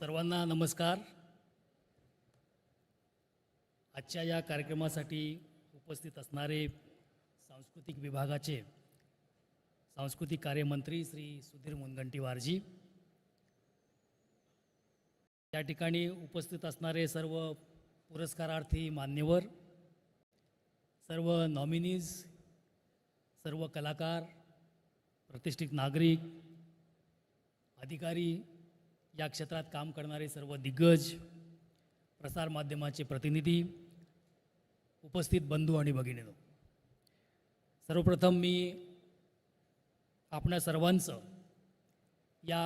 सर्वांना नमस्कार. आजच्या या कार्यक्रमासाठी उपस्थित असणारे सांस्कृतिक विभागाचे सांस्कृतिक कार्यमंत्री श्री सुधीर मुनगंटीवारजी या ठिकाणी उपस्थित असणारे सर्व पुरस्कारार्थी मान्यवर सर्व नॉमिनीज सर्व कलाकार प्रतिष्ठित नागरिक अधिकारी या क्षेत्रात काम करणारे सर्व दिग्गज प्रसारमाध्यमाचे प्रतिनिधी उपस्थित बंधू आणि भगिनीनो सर्वप्रथम मी आपणा सर्वांचं या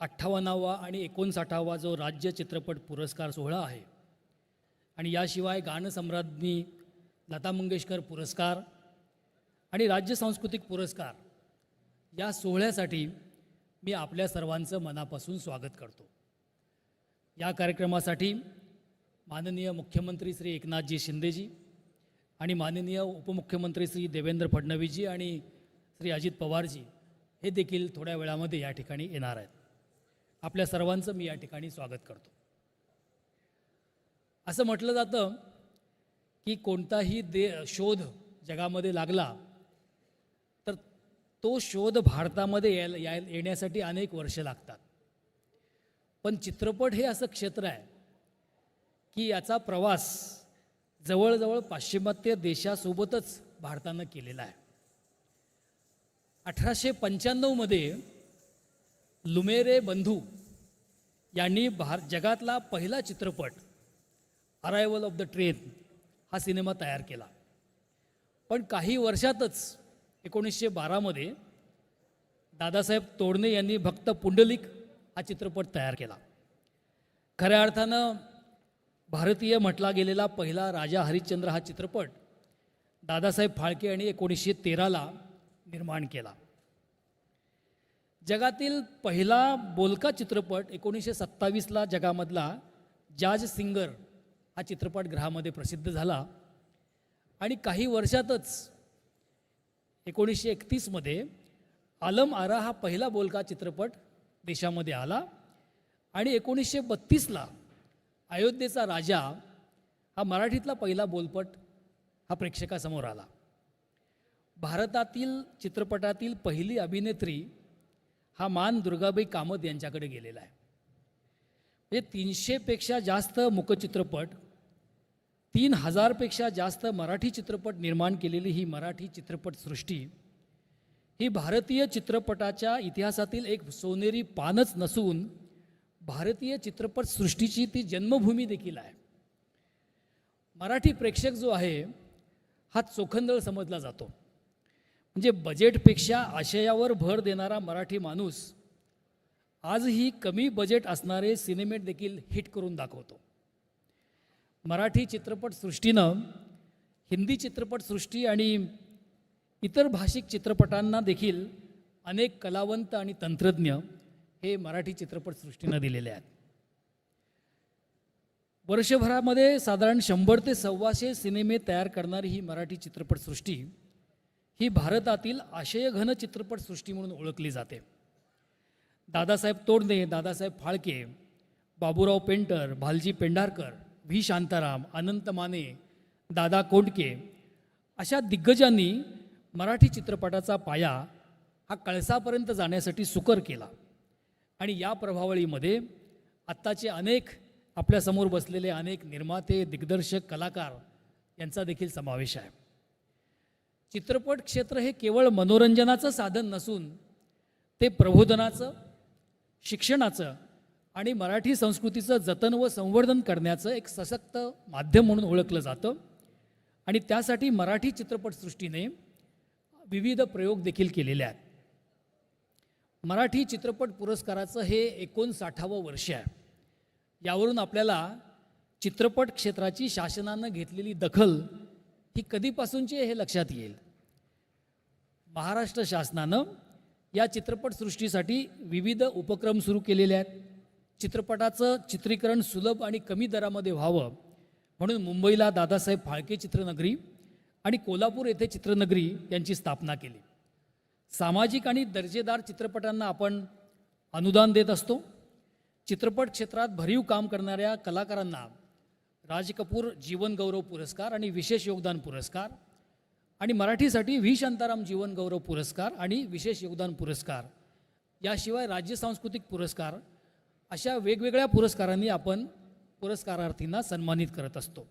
अठ्ठावन्नावा आणि एकोणसाठावा जो राज्य चित्रपट पुरस्कार सोहळा आहे आणि याशिवाय गानसम्राज्ञी लता मंगेशकर पुरस्कार आणि राज्य सांस्कृतिक पुरस्कार या सोहळ्यासाठी मी आपल्या सर्वांचं मनापासून स्वागत करतो. या कार्यक्रमासाठी माननीय मुख्यमंत्री श्री एकनाथजी शिंदेजी आणि माननीय उपमुख्यमंत्री श्री देवेंद्र फडणवीसजी आणि श्री अजित पवारजी हे देखील थोड्या वेळामध्ये या ठिकाणी येणार आहेत. आपल्या सर्वांचं मी या ठिकाणी स्वागत करतो. असं म्हटलं जातं की कोणताही दे शोध जगामध्ये लागला तो शोध भारतामध्ये यायला याय येण्यासाठी अनेक वर्ष लागतात. पण चित्रपट हे असं क्षेत्र आहे की याचा प्रवास जवळजवळ पाश्चिमात्य देशासोबतच भारतानं केलेला आहे. अठराशे पंच्याण्णवमध्ये लुमेरे बंधू यांनी भार जगातला पहिला चित्रपट अरायवल ऑफ द ट्रेन हा सिनेमा तयार केला. पण काही वर्षातच एकोणीसशे बारामध्ये दादासाहेब तोडणे यांनी भक्त पुंडलिक हा चित्रपट तयार केला. खऱ्या अर्थानं भारतीय म्हटला गेलेला पहिला राजा हरिश्चंद्र हा चित्रपट दादासाहेब फाळके यांनी एकोणीसशे तेराला निर्माण केला. जगातील पहिला बोलका चित्रपट एकोणीसशे सत्तावीसला जगामधला जाज सिंगर हा चित्रपट ग्रहामध्ये प्रसिद्ध झाला आणि काही वर्षातच एकोणीसशे एकतीसमध्ये आलम आरा हा पहिला बोलका चित्रपट देशामध्ये आला. आणि एकोणीसशे बत्तीसला अयोध्येचा राजा हा मराठीतला पहिला बोलपट हा प्रेक्षकासमोर आला. भारतातील चित्रपटातील पहिली अभिनेत्री हा मान दुर्गाबाई कामत यांच्याकडे गेलेला आहे. म्हणजे तीनशेपेक्षा जास्त मुकचित्रपट तीन हजारपेक्षा जास्त मराठी चित्रपट निर्माण केलेली ही मराठी चित्रपटसृष्टी ही भारतीय चित्रपटाच्या इतिहासातील एक सोनेरी पानच नसून भारतीय चित्रपटसृष्टीची ती जन्मभूमी देखील आहे. मराठी प्रेक्षक जो आहे हा चोखंदळ समजला जातो. म्हणजे बजेटपेक्षा आशयावर भर देणारा मराठी माणूस आजही कमी बजेट असणारे सिनेमेट देखील हिट करून दाखवतो. मराठी चित्रपटसृष्टीनं हिंदी चित्रपटसृष्टी आणि इतर भाषिक चित्रपटांना देखील अनेक कलावंत आणि तंत्रज्ञ हे मराठी चित्रपटसृष्टीनं दिलेले आहेत. वर्षभरामध्ये साधारण शंभर ते सव्वाशे सिनेमे तयार करणारी ही मराठी चित्रपटसृष्टी ही भारतातील आशयघन चित्रपटसृष्टी म्हणून ओळखली जाते. दादासाहेब तोडणे दादासाहेब फाळके बाबूराव पेंटर भालजी पेंढारकर व्ही शांताराम अनंत माने दादा कोंडके अशा दिग्गजांनी मराठी चित्रपटाचा पाया हा कळसापर्यंत जाण्यासाठी सुकर केला. आणि या प्रभावळीमध्ये आत्ताचे अनेक आपल्यासमोर बसलेले अनेक निर्माते दिग्दर्शक कलाकार यांचा देखील समावेश आहे. चित्रपट क्षेत्र हे केवळ मनोरंजनाचं साधन नसून ते प्रबोधनाचं शिक्षणाचं आणि मराठी संस्कृतीचं जतन व संवर्धन करण्याचं एक सशक्त माध्यम म्हणून ओळखलं जातं. आणि त्यासाठी मराठी चित्रपटसृष्टीने विविध प्रयोग देखील केलेले आहेत. मराठी चित्रपट पुरस्काराचं हे एकोणसाठावं वर्ष आहे. यावरून आपल्याला चित्रपट क्षेत्राची शासनानं घेतलेली दखल ही कधीपासूनची हे लक्षात येईल. महाराष्ट्र शासनानं या चित्रपटसृष्टीसाठी विविध उपक्रम सुरू केलेले आहेत. चित्रपटाचं चित्रीकरण सुलभ आणि कमी दरामध्ये व्हावं. म्हणून मुंबईला दादासाहेब फाळके चित्रनगरी आणि कोल्हापूर येथे चित्रनगरी यांची स्थापना केली. सामाजिक आणि दर्जेदार चित्रपटांना आपण अनुदान देत असतो. चित्रपट क्षेत्रात भरीव काम करणाऱ्या कलाकारांना राज कपूर जीवनगौरव पुरस्कार आणि विशेष योगदान पुरस्कार आणि मराठीसाठी व्ही. शांताराम जीवनगौरव पुरस्कार आणि विशेष योगदान पुरस्कार याशिवाय राज्य सांस्कृतिक पुरस्कार अशा वेगवेगळ्या पुरस्कारांनी आपण पुरस्कारार्थींना सन्मानित करत असतो.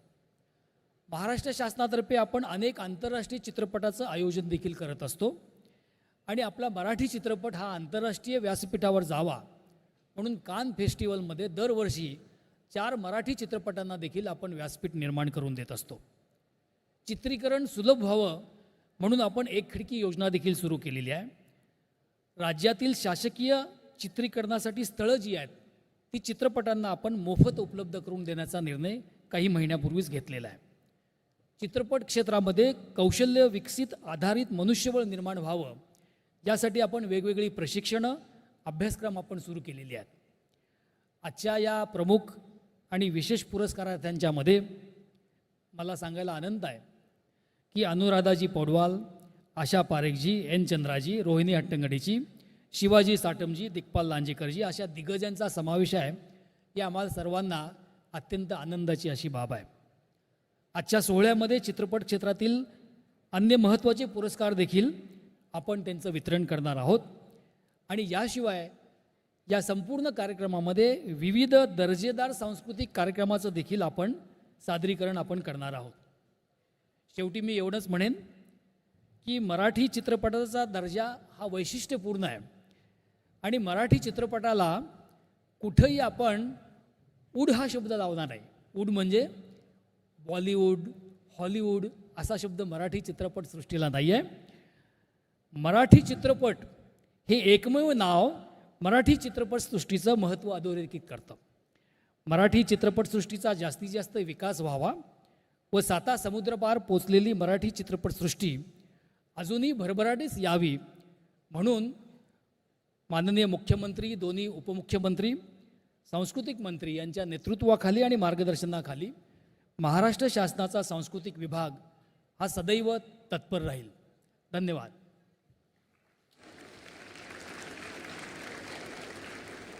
महाराष्ट्र शासनातर्फे आपण अनेक आंतरराष्ट्रीय चित्रपटाचं आयोजन देखील करत असतो. आणि आपला मराठी चित्रपट हा आंतरराष्ट्रीय व्यासपीठावर जावा म्हणून कान फेस्टिवलमध्ये दरवर्षी चार मराठी चित्रपटांना देखील आपण व्यासपीठ निर्माण करून देत असतो. चित्रीकरण सुलभ व्हावं म्हणून आपण एक खिडकी योजना देखील सुरू केलेली आहे. राज्यातील शासकीय चित्रीकरणासाठी स्थळं जी आहेत ती चित्रपटांना आपण मोफत उपलब्ध करून देण्याचा निर्णय काही महिन्यापूर्वीच घेतलेला आहे. चित्रपट क्षेत्रामध्ये कौशल्य विकसित आधारित मनुष्यबळ निर्माण व्हावं यासाठी आपण वेगवेगळी प्रशिक्षणं अभ्यासक्रम आपण सुरू केलेली आहेत. आजच्या या प्रमुख आणि विशेष पुरस्कारार्थ्यांच्यामध्ये मला सांगायला आनंद आहे की अनुराधाजी पौडवाल आशा पारेखजी एन चंद्राजी रोहिणी हट्टंगडीची शिवाजी साटमजी दिग्पाल लांजेकरजी अशा दिग्गजांचा समावेश आहे. ही आम्हाला सर्वांना अत्यंत आनंदाची अशी बाब आहे. आजच्या सोहळ्यामध्ये चित्रपट क्षेत्रातील अन्य महत्त्वाचे पुरस्कार देखील आपण त्यांचं वितरण करणार आहोत. आणि याशिवाय या संपूर्ण कार्यक्रमामध्ये विविध दर्जेदार सांस्कृतिक कार्यक्रमाचं देखील आपण सादरीकरण आपण करणार आहोत. शेवटी मी एवढंच म्हणेन की मराठी चित्रपटाचा दर्जा हा वैशिष्ट्यपूर्ण आहे. आणि मराठी चित्रपटाला कुठंही आपण उड हा शब्द लावणार नाही. उड म्हणजे बॉलिवूड हॉलिवूड असा शब्द मराठी चित्रपटसृष्टीला नाही आहे मराठी चित्रपट हे एकमेव नाव मराठी चित्रपटसृष्टीचं महत्त्व अधोरेखित करतं. मराठी चित्रपटसृष्टीचा जास्तीत जास्त विकास व्हावा व साता समुद्रपार पोचलेली मराठी चित्रपटसृष्टी अजूनही भरभराटीस यावी म्हणून माननीय मुख्यमंत्री दोन्ही उपमुख्यमंत्री सांस्कृतिक मंत्री यांच्या नेतृत्वाखाली आणि मार्गदर्शनाखाली महाराष्ट्र शासनाचा सांस्कृतिक विभाग हा सदैव तत्पर राहील. धन्यवाद.